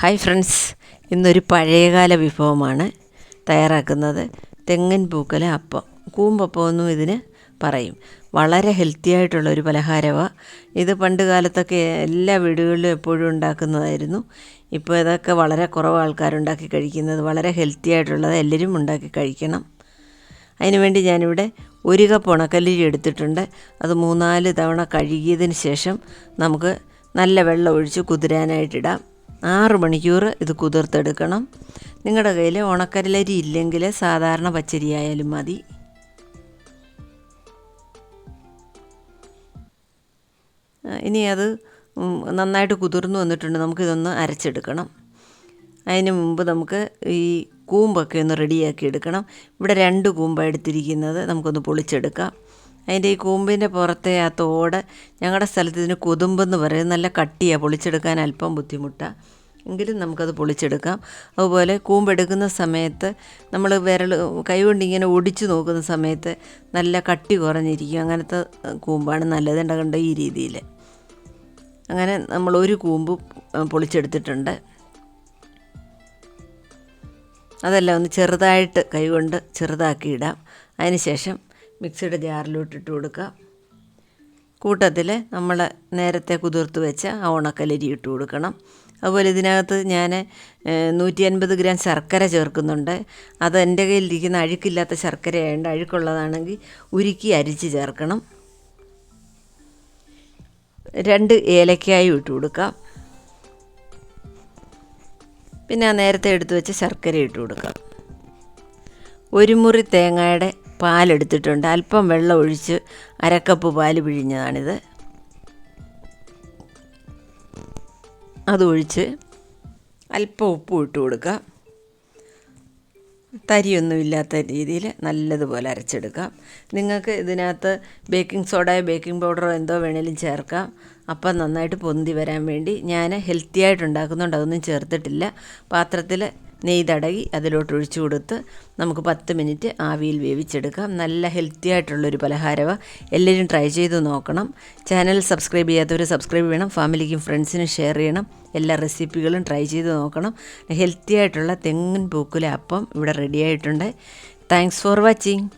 Hi friends. ഇന്നൊരു പഴയകാല വിഭവമാണ് തയ്യാറാക്കുന്നത് തെങ്ങൻ പൂക്കല അപ്പം. കൂമ്പപ്പം എന്നും ഇതിന് പറയും. വളരെ ഹെൽത്തി ആയിട്ടുള്ള ഒരു പലഹാരമാണ് ഇത് പണ്ട് കാലത്തൊക്കെ എല്ലാ വീടുകളിലും എപ്പോഴും ഉണ്ടാക്കുന്നതായിരുന്നു. ഇപ്പോൾ ഇതൊക്കെ വളരെ കുറവ് ആൾക്കാരുണ്ടാക്കി കഴിക്കുന്നത് വളരെ ഹെൽത്തി ആയിട്ടുള്ളത് എല്ലാവരും ഉണ്ടാക്കി കഴിക്കണം. അതിനുവേണ്ടി ഞാനിവിടെ ഒരു കപ്പ് ഉണക്കല്ലരി എടുത്തിട്ടുണ്ട്. അത് മൂന്നാൽ തവണ കഴുകിയതിന് ശേഷം നമുക്ക് നല്ല വെള്ളം ഒഴിച്ച് കുതിരാനായിട്ടിടാം ആറ് മണിക്കൂർ ഇത് കുതിർത്തെടുക്കണം. നിങ്ങളുടെ കയ്യിൽ ഉണക്കരിലരി ഇല്ലെങ്കിൽ സാധാരണ പച്ചരി ആയാലും മതി. ഇനി അത് നന്നായിട്ട് കുതിർന്നു വന്നിട്ടുണ്ട്. നമുക്കിതൊന്ന് അരച്ചെടുക്കണം. അതിന് മുമ്പ് നമുക്ക് ഈ കൂമ്പൊക്കെ ഒന്ന് റെഡിയാക്കി എടുക്കണം. ഇവിടെ രണ്ട് കൂമ്പാണ് എടുത്തിരിക്കുന്നത് നമുക്കൊന്ന് പൊളിച്ചെടുക്കാം. അതിന്റെ ഈ കൂമ്പിന്റെ പുറത്തെ ആ തോട് ഞങ്ങളുടെ സ്ഥലത്ത് ഇതിന് കൊതുമ്പെന്ന് പറയും. നല്ല കട്ടിയാണ് പൊളിച്ചെടുക്കാൻ അല്പം ബുദ്ധിമുട്ടാണ് എങ്കിലും നമുക്കത് പൊളിച്ചെടുക്കാം. അതുപോലെ കൂമ്പെടുക്കുന്ന സമയത്ത് നമ്മൾ വിരൽ കൈകൊണ്ട് ഇങ്ങനെ ഒടിച്ചു നോക്കുന്ന സമയത്ത് നല്ല കട്ടി കുറഞ്ഞിരിക്കും. അങ്ങനത്തെ കൂമ്പാണ് നല്ലത് കണ്ട ഈ രീതിയിൽ അങ്ങനെ നമ്മൾ ഒരു കൂമ്പ് പൊളിച്ചെടുത്തിട്ടുണ്ട്. അതെല്ലാം ഒന്ന് ചെറുതായിട്ട് കൈകൊണ്ട് ചെറുതാക്കി ഇടാം. അതിനുശേഷം മിക്സിയുടെ ജാറിലോട്ട് ഇട്ട് കൊടുക്കുക. കൂട്ടത്തിൽ നമ്മൾ നേരത്തെ കുതിർത്ത് വെച്ച ആ ഉണക്കലരി ഇട്ട് കൊടുക്കണം. അതുപോലെ ഇതിനകത്ത് ഞാൻ നൂറ്റി അൻപത് ഗ്രാം ശർക്കര ചേർക്കുന്നുണ്ട്. അത് എന്റെ കയ്യിലിരിക്കുന്ന അഴുക്കില്ലാത്ത ശർക്കരയായതുകൊണ്ട് അഴുക്കുള്ളതാണെങ്കിൽ ഉരുക്കി അരിച്ച് ചേർക്കണം. രണ്ട് ഏലക്കായും ഇട്ട് കൊടുക്കാം പിന്നെ നേരത്തെ എടുത്തു വെച്ച ശർക്കര ഇട്ട് കൊടുക്കാം ഒരു മുറി തേങ്ങയുടെ പാലെടുത്തിട്ടുണ്ട്. അല്പം വെള്ളം ഒഴിച്ച് അരക്കപ്പ് പാൽ പിഴിഞ്ഞതാണിത്. അതൊഴിച്ച് അല്പം ഉപ്പ് ഇട്ട് കൊടുക്കുക. തരിയൊന്നുമില്ലാത്ത രീതിയിൽ നല്ലതുപോലെ അരച്ചെടുക്കാം നിങ്ങൾക്ക് ഇതിനകത്ത് ബേക്കിംഗ് സോഡയോ ബേക്കിംഗ് പൗഡറോ എന്തോ വേണേലും ചേർക്കാം. അപ്പം നന്നായിട്ട് പൊന്തി വരാൻ വേണ്ടി ഞാൻ ഹെൽത്തി ആയിട്ട് അതൊന്നും ചേർത്തിട്ടില്ല. പാത്രത്തിൽ നെയ്യ് തടകി അതിലോട്ട് ഒഴിച്ചു കൊടുത്ത് നമുക്ക് പത്ത് മിനിറ്റ് ആവിയിൽ വേവിച്ചെടുക്കാം. നല്ല ഹെൽത്തി ആയിട്ടുള്ളൊരു പലഹാരവ. എല്ലാവരും ട്രൈ ചെയ്ത് നോക്കണം. ചാനൽ സബ്സ്ക്രൈബ് ചെയ്യാത്തവർ സബ്സ്ക്രൈബ് ചെയ്യണം. ഫാമിലിക്കും ഫ്രണ്ട്സിനും ഷെയർ ചെയ്യണം. എല്ലാ റെസിപ്പികളും ട്രൈ ചെയ്ത് നോക്കണം. ഹെൽത്തി ആയിട്ടുള്ള തെങ്ങിൻ പൂക്കുല അപ്പം ഇവിടെ റെഡി ആയിട്ടുണ്ട്. Thanks for watching.